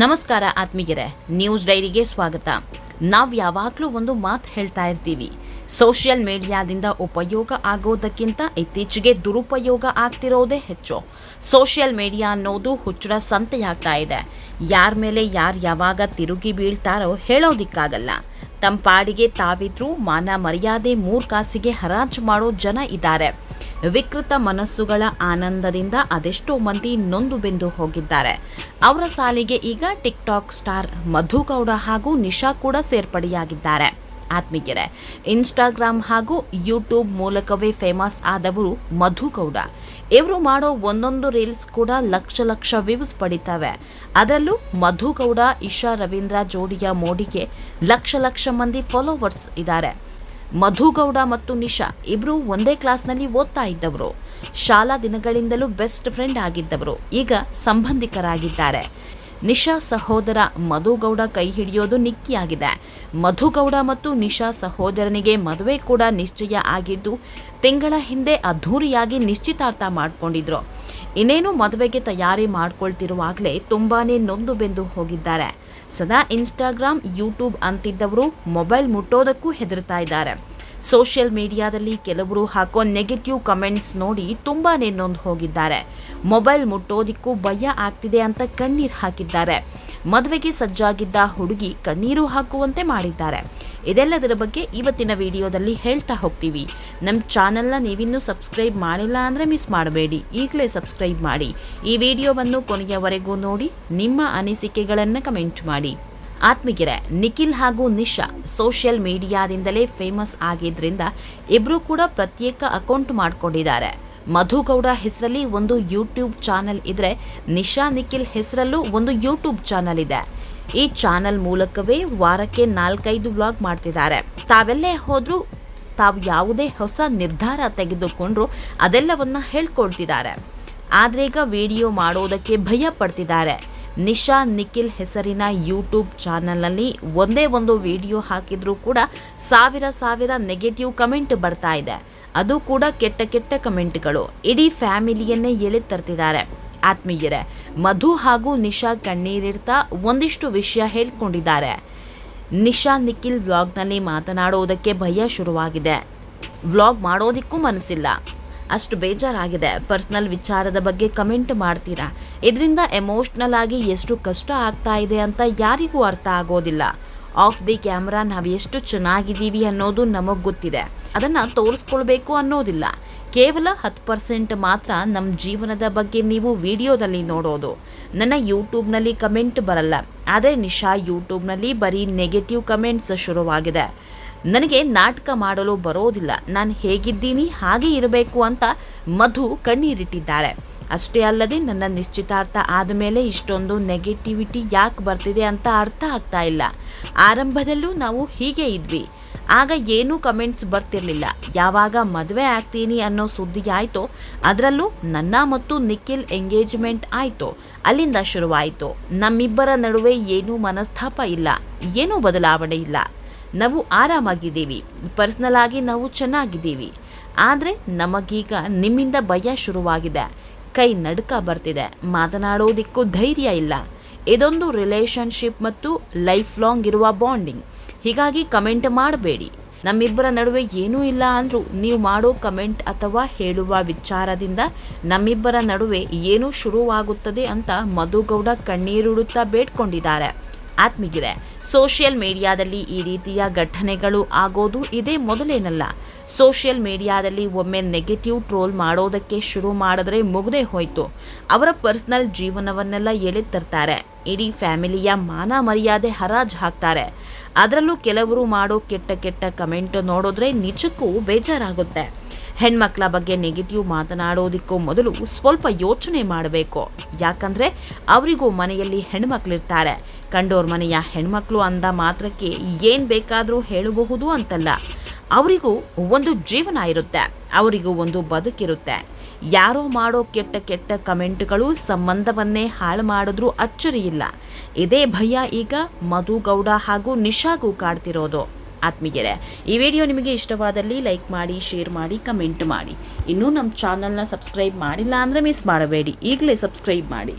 ನಮಸ್ಕಾರ ಆತ್ಮೀಯರೇ, ನ್ಯೂಸ್ ಡೈರಿಗೆ ಸ್ವಾಗತ. ನಾವು ಯಾವಾಗಲೂ ಒಂದು ಮಾತು ಹೇಳ್ತಾ ಇರ್ತೀವಿ. ಸೋಷಿಯಲ್ ಮೀಡಿಯಾದಿಂದ ಉಪಯೋಗ ಆಗೋದಕ್ಕಿಂತ ಇತ್ತೀಚೆಗೆ ದುರುಪಯೋಗ ಆಗ್ತಿರೋದೇ ಹೆಚ್ಚು. ಸೋಷಿಯಲ್ ಮೀಡಿಯಾ ಅನ್ನೋದು ಹುಚ್ಚರ ಸಂತೆಯಾಗ್ತಾ ಇದೆ. ಯಾರ ಮೇಲೆ ಯಾರು ಯಾವಾಗ ತಿರುಗಿ ಬೀಳ್ತಾರೋ ಹೇಳೋದಿಕ್ಕಾಗಲ್ಲ. ತಮ್ಮ ಪಾಡಿಗೆ ತಾವಿದ್ರೂ ಮಾನ ಮರ್ಯಾದೆ ಮೂರ್ ಕಾಸಿಗೆ ಹರಾಜು ಮಾಡೋ ಜನ ಇದ್ದಾರೆ. ವಿಕೃತ ಮನಸ್ಸುಗಳ ಆನಂದದಿಂದ ಅದೆಷ್ಟೋ ಮಂದಿ ನೊಂದು ಬೆಂದು ಹೋಗಿದ್ದಾರೆ. ಅವರ ಸಾಲಿಗೆ ಈಗ ಟಿಕ್ಟಾಕ್ ಸ್ಟಾರ್ ಮಧು ಗೌಡ ಹಾಗೂ ನಿಶಾ ಕೂಡ ಸೇರ್ಪಡೆಯಾಗಿದ್ದಾರೆ. ಆತ್ಮೀಯರೇ, ಇನ್ಸ್ಟಾಗ್ರಾಮ್ ಹಾಗೂ ಯೂಟ್ಯೂಬ್ ಮೂಲಕವೇ ಫೇಮಸ್ ಆದವರು ಮಧು ಗೌಡ ಇವರು ಮಾಡೋ ಒಂದೊಂದು ರೀಲ್ಸ್ ಕೂಡ ಲಕ್ಷ ಲಕ್ಷ ವ್ಯೂಸ್ ಪಡಿತವೆ. ಅದರಲ್ಲೂ ಮಧು ಗೌಡ ಇಶಾ ರವೀಂದ್ರ ಜೋಡಿಯ ಮೋಡಿಗೆ ಲಕ್ಷ ಲಕ್ಷ ಮಂದಿ ಫಾಲೋವರ್ಸ್ ಇದ್ದಾರೆ. ಮಧುಗೌಡ ಮತ್ತು ನಿಶಾ ಇಬ್ರು ಒಂದೇ ಕ್ಲಾಸ್ನಲ್ಲಿ ಓದ್ತಾ ಇದ್ದವರು. ಶಾಲಾ ದಿನಗಳಿಂದಲೂ ಬೆಸ್ಟ್ ಫ್ರೆಂಡ್ ಆಗಿದ್ದವರು. ಈಗ ಸಂಬಂಧಿಕರಾಗಿದ್ದಾರೆ. ನಿಶಾ ಸಹೋದರ ಮಧುಗೌಡ ಕೈ ಹಿಡಿಯೋದು ನಿಕ್ಕಿಯಾಗಿದೆ. ಮಧುಗೌಡ ಮತ್ತು ನಿಶಾ ಸಹೋದರನಿಗೆ ಮದುವೆ ಕೂಡ ನಿಶ್ಚಯ ಆಗಿದ್ದು, ತಿಂಗಳ ಹಿಂದೆ ಅದ್ಧೂರಿಯಾಗಿ ನಿಶ್ಚಿತಾರ್ಥ ಮಾಡ್ಕೊಂಡಿದ್ರು. ಇನ್ನೇನು ಮದುವೆಗೆ ತಯಾರಿ ಮಾಡ್ಕೊಳ್ತಿರುವಾಗಲೇ ತುಂಬಾನೇ ನೊಂದು ಬೆಂದು ಹೋಗಿದ್ದಾರೆ. ಸದಾ ಇನ್ಸ್ಟಾಗ್ರಾಮ್, ಯೂಟ್ಯೂಬ್ ಅಂತಿದ್ದವರು ಮೊಬೈಲ್ ಮುಟ್ಟೋದಕ್ಕೂ ಹೆದರ್ತಾ ಇದ್ದಾರೆ. ಸೋಷಿಯಲ್ ಮೀಡಿಯಾದಲ್ಲಿ ಕೆಲವರು ಹಾಕೋ ನೆಗೆಟಿವ್ ಕಮೆಂಟ್ಸ್ ನೋಡಿ ತುಂಬಾನೇ ನೊಂದು ಹೋಗಿದ್ದಾರೆ. ಮೊಬೈಲ್ ಮುಟ್ಟೋದಿಕ್ಕೂ ಭಯ ಆಗ್ತಿದೆ ಅಂತ ಕಣ್ಣೀರು ಹಾಕಿದ್ದಾರೆ. ಮದುವೆಗೆ ಸಜ್ಜಾಗಿದ್ದ ಹುಡುಗಿ ಕಣ್ಣೀರು ಹಾಕುವಂತೆ ಮಾಡಿದ್ದಾರೆ. ಇದೆಲ್ಲದರ ಬಗ್ಗೆ ಇವತ್ತಿನ ವಿಡಿಯೋದಲ್ಲಿ ಹೇಳ್ತಾ ಹೋಗ್ತೀವಿ. ನಮ್ಮ ಚಾನಲ್ನ ನೀವಿನ್ನೂ ಸಬ್ಸ್ಕ್ರೈಬ್ ಮಾಡಿಲ್ಲ ಅಂದರೆ ಮಿಸ್ ಮಾಡಬೇಡಿ. ಈಗಲೇ ಸಬ್ಸ್ಕ್ರೈಬ್ ಮಾಡಿ. ಈ ವಿಡಿಯೋವನ್ನು ಕೊನೆಯವರೆಗೂ ನೋಡಿ, ನಿಮ್ಮ ಅನಿಸಿಕೆಗಳನ್ನು ಕಮೆಂಟ್ ಮಾಡಿ. ಆತ್ಮೀಗೆರೆ ನಿಖಿಲ್ ಹಾಗೂ ನಿಶಾ ಸೋಷಿಯಲ್ ಮೀಡಿಯಾದಿಂದಲೇ ಫೇಮಸ್ ಆಗಿದ್ದರಿಂದ ಇಬ್ಬರೂ ಕೂಡ ಪ್ರತ್ಯೇಕ ಅಕೌಂಟ್ ಮಾಡಿಕೊಂಡಿದ್ದಾರೆ. ಮಧುಗೌಡ ಹೆಸರಲ್ಲಿ ಒಂದು ಯೂಟ್ಯೂಬ್ ಚಾನೆಲ್ ಇದ್ರೆ ನಿಶಾ ನಿಖಿಲ್ ಹೆಸರಲ್ಲೂ ಒಂದು ಯೂಟ್ಯೂಬ್ ಚಾನೆಲ್ ಇದೆ. ಈ ಚಾನೆಲ್ ಮೂಲಕವೇ ವಾರಕ್ಕೆ ನಾಲ್ಕೈದು ವ್ಲಾಗ್ ಮಾಡ್ತಿದ್ದಾರೆ. ತಾವೆಲ್ಲೇ ಹೋದ್ರೂ ತಾವು ಯಾವುದೇ ಹೊಸ ನಿರ್ಧಾರ ತೆಗೆದುಕೊಂಡ್ರು ಅದೆಲ್ಲವನ್ನ ಹೇಳ್ಕೊಳ್ತಿದ್ದಾರೆ ಆದರೆ ಈಗ ವಿಡಿಯೋ ಮಾಡೋದಕ್ಕೆ ಭಯ ಪಡ್ತಿದ್ದಾರೆ. ನಿಶಾ ನಿಖಿಲ್ ಹೆಸರಿನ ಯೂಟ್ಯೂಬ್ ಚಾನಲ್ನಲ್ಲಿ ಒಂದೇ ಒಂದು ವಿಡಿಯೋ ಹಾಕಿದರೂ ಕೂಡ ಸಾವಿರ ಸಾವಿರ ನೆಗೆಟಿವ್ ಕಮೆಂಟ್ ಬರ್ತಾ ಇದೆ. ಅದು ಕೂಡ ಕೆಟ್ಟ ಕೆಟ್ಟ ಕಮೆಂಟ್ಗಳು. ಇಡೀ ಫ್ಯಾಮಿಲಿಯನ್ನೇ ಎಳೆ ತರ್ತಿದ್ದಾರೆ ಆತ್ಮೀಯರೇ, ಮಧು ಹಾಗೂ ನಿಶಾ ಕಣ್ಣೀರಿಡ್ತಾ ಒಂದಿಷ್ಟು ವಿಷಯ ಹೇಳ್ಕೊಂಡಿದ್ದಾರೆ. ನಿಶಾ ನಿಖಿಲ್ ವ್ಲಾಗ್ನಲ್ಲಿ ಮಾತನಾಡೋದಕ್ಕೆ ಭಯ ಶುರುವಾಗಿದೆ. ವ್ಲಾಗ್ ಮಾಡೋದಕ್ಕೂ ಮನಸ್ಸಿಲ್ಲ. ಅಷ್ಟು ಬೇಜಾರಾಗಿದೆ. ಪರ್ಸ್ನಲ್ ವಿಚಾರದ ಬಗ್ಗೆ ಕಮೆಂಟ್ ಮಾಡ್ತೀರಾ? ಇದರಿಂದ ಎಮೋಷ್ನಲ್ ಆಗಿ ಎಷ್ಟು ಕಷ್ಟ ಆಗ್ತಾ ಇದೆ ಅಂತ ಯಾರಿಗೂ ಅರ್ಥ ಆಗೋದಿಲ್ಲ. ಆಫ್ ದಿ ಕ್ಯಾಮ್ರಾ ನಾವು ಎಷ್ಟು ಚೆನ್ನಾಗಿದ್ದೀವಿ ಅನ್ನೋದು ನಮಗೆ ಗೊತ್ತಿದೆ. ಅದನ್ನು ತೋರಿಸ್ಕೊಳ್ಬೇಕು ಅನ್ನೋದಿಲ್ಲ. ಕೇವಲ ಹತ್ತು ಪರ್ಸೆಂಟ್ ಮಾತ್ರ ನಮ್ಮ ಜೀವನದ ಬಗ್ಗೆ ನೀವು ವಿಡಿಯೋದಲ್ಲಿ ನೋಡೋದು. ನನ್ನ ಯೂಟ್ಯೂಬ್ನಲ್ಲಿ ಕಮೆಂಟ್ ಬರಲ್ಲ. ಆದರೆ ನಿಶಾ ಯೂಟ್ಯೂಬ್ನಲ್ಲಿ ಬರೀ ನೆಗೆಟಿವ್ ಕಮೆಂಟ್ಸ್ ಶುರುವಾಗಿದೆ. ನನಗೆ ನಾಟಕ ಮಾಡಲು ಬರೋದಿಲ್ಲ. ನಾನು ಹೇಗಿದ್ದೀನಿ, ಹಾಗೆ ಇರಬೇಕು ಅಂತ ಮಧು ಕಣ್ಣೀರಿಟ್ಟಿದ್ದಾರೆ. ಅಷ್ಟೇ ಅಲ್ಲದೆ ನನ್ನ ನಿಶ್ಚಿತಾರ್ಥ ಆದಮೇಲೆ ಇಷ್ಟೊಂದು ನೆಗೆಟಿವಿಟಿ ಯಾಕೆ ಬರ್ತಿದೆ ಅಂತ ಅರ್ಥ ಆಗ್ತಾ ಇಲ್ಲ. ಆರಂಭದಲ್ಲೂ ನಾವು ಹೀಗೆ ಇದ್ವಿ. ಆಗ ಏನೂ ಕಮೆಂಟ್ಸ್ ಬರ್ತಿರಲಿಲ್ಲ. ಯಾವಾಗ ಮದುವೆ ಆಗ್ತೀನಿ ಅನ್ನೋ ಸುದ್ದಿ ಆಯಿತೋ, ಅದರಲ್ಲೂ ನನ್ನ ಮತ್ತು ನಿಖಿಲ್ ಎಂಗೇಜ್ಮೆಂಟ್ ಆಯಿತು, ಅಲ್ಲಿಂದ ಶುರುವಾಯಿತು, ನಮ್ಮಿಬ್ಬರ ನಡುವೆ ಏನೂ ಮನಸ್ತಾಪ ಇಲ್ಲ, ಏನೂ ಬದಲಾವಣೆ ಇಲ್ಲ. ನಾವು ಆರಾಮಾಗಿದ್ದೀವಿ ಪರ್ಸ್ನಲ್ ಆಗಿ ನಾವು ಚೆನ್ನಾಗಿದ್ದೀವಿ. ಆದರೆ ನಮಗೀಗ ನಿಮ್ಮಿಂದ ಭಯ ಶುರುವಾಗಿದೆ. ಕೈ ನಡುಕ ಬರ್ತಿದೆ. ಮಾತನಾಡೋದಿಕ್ಕೂ ಧೈರ್ಯ ಇಲ್ಲ. ಇದೊಂದು ರಿಲೇಶನ್ಶಿಪ್ ಮತ್ತು ಲೈಫ್ ಲಾಂಗ್ ಇರುವ ಬಾಂಡಿಂಗ್ ಹೀಗಾಗಿ ಕಮೆಂಟ್ ಮಾಡಬೇಡಿ. ನಮ್ಮಿಬ್ಬರ ನಡುವೆ ಏನೂ ಇಲ್ಲ ಅಂದರೂ ನೀವು ಮಾಡೋ ಕಮೆಂಟ್ ಅಥವಾ ಹೇಳುವ ವಿಚಾರದಿಂದ ನಮ್ಮಿಬ್ಬರ ನಡುವೆ ಏನೂ ಶುರುವಾಗುತ್ತದೆ ಅಂತ ಮಧುಗೌಡ ಕಣ್ಣೀರುಡುತ್ತಾ ಬೇಡ್ಕೊಂಡಿದ್ದಾರೆ. ಆತ್ಮಿಗಿದೆ ಸೋಷಿಯಲ್ ಮೀಡಿಯಾದಲ್ಲಿ ಈ ರೀತಿಯ ಘಟನೆಗಳು ಆಗೋದು ಇದೇ ಮೊದಲೇನಲ್ಲ. ಸೋಷಿಯಲ್ ಮೀಡಿಯಾದಲ್ಲಿ ಒಮ್ಮೆ ನೆಗೆಟಿವ್ ಟ್ರೋಲ್ ಮಾಡೋದಕ್ಕೆ ಶುರು ಮಾಡಿದ್ರೆ ಮುಗದೆ ಹೋಯ್ತು. ಅವರ ಪರ್ಸ್ನಲ್ ಜೀವನವನ್ನೆಲ್ಲ ಎಳೆದು ತರ್ತಾರೆ ಇಡೀ ಫ್ಯಾಮಿಲಿಯ ಮಾನ ಮರ್ಯಾದೆ ಹರಾಜ್ ಹಾಕ್ತಾರೆ. ಅದರಲ್ಲೂ ಕೆಲವರು ಮಾಡೋ ಕೆಟ್ಟ ಕೆಟ್ಟ ಕಮೆಂಟ್ ನೋಡಿದ್ರೆ ನಿಜಕ್ಕೂ ಬೇಜಾರಾಗುತ್ತೆ. ಹೆಣ್ಮಕ್ಳ ಬಗ್ಗೆ ನೆಗೆಟಿವ್ ಮಾತನಾಡೋದಕ್ಕೂ ಮೊದಲು ಸ್ವಲ್ಪ ಯೋಚನೆ ಮಾಡಬೇಕು. ಯಾಕಂದರೆ ಅವರಿಗೂ ಮನೆಯಲ್ಲಿ ಹೆಣ್ಮಕ್ಳಿರ್ತಾರೆ. ಕಂಡೋರ್ ಮನೆಯ ಹೆಣ್ಮಕ್ಳು ಅಂದ ಮಾತ್ರಕ್ಕೆ ಏನು ಬೇಕಾದರೂ ಹೇಳಬಹುದು ಅಂತಲ್ಲ. ಅವರಿಗೂ ಒಂದು ಜೀವನ ಇರುತ್ತೆ, ಅವರಿಗೂ ಒಂದು ಬದುಕಿರುತ್ತೆ ಯಾರೋ ಮಾಡೋ ಕೆಟ್ಟ ಕೆಟ್ಟ ಕಮೆಂಟ್ಗಳು ಸಂಬಂಧವನ್ನೇ ಹಾಳು ಮಾಡಿದ್ರೂ ಅಚ್ಚರಿ ಇಲ್ಲ. ಇದೇ ಭಯ ಈಗ ಮಧುಗೌಡ ಹಾಗೂ ನಿಶಾಗೂ ಕಾಡ್ತಿರೋದು. ಆತ್ಮೀಯರೇ, ಈ ವಿಡಿಯೋ ನಿಮಗೆ ಇಷ್ಟವಾದಲ್ಲಿ ಲೈಕ್ ಮಾಡಿ, ಶೇರ್ ಮಾಡಿ, ಕಮೆಂಟ್ ಮಾಡಿ. ಇನ್ನೂ ನಮ್ಮ ಚಾನಲ್ನ ಸಬ್ಸ್ಕ್ರೈಬ್ ಮಾಡಿಲ್ಲ ಅಂದರೆ ಮಿಸ್ ಮಾಡಬೇಡಿ. ಈಗಲೇ ಸಬ್ಸ್ಕ್ರೈಬ್ ಮಾಡಿ.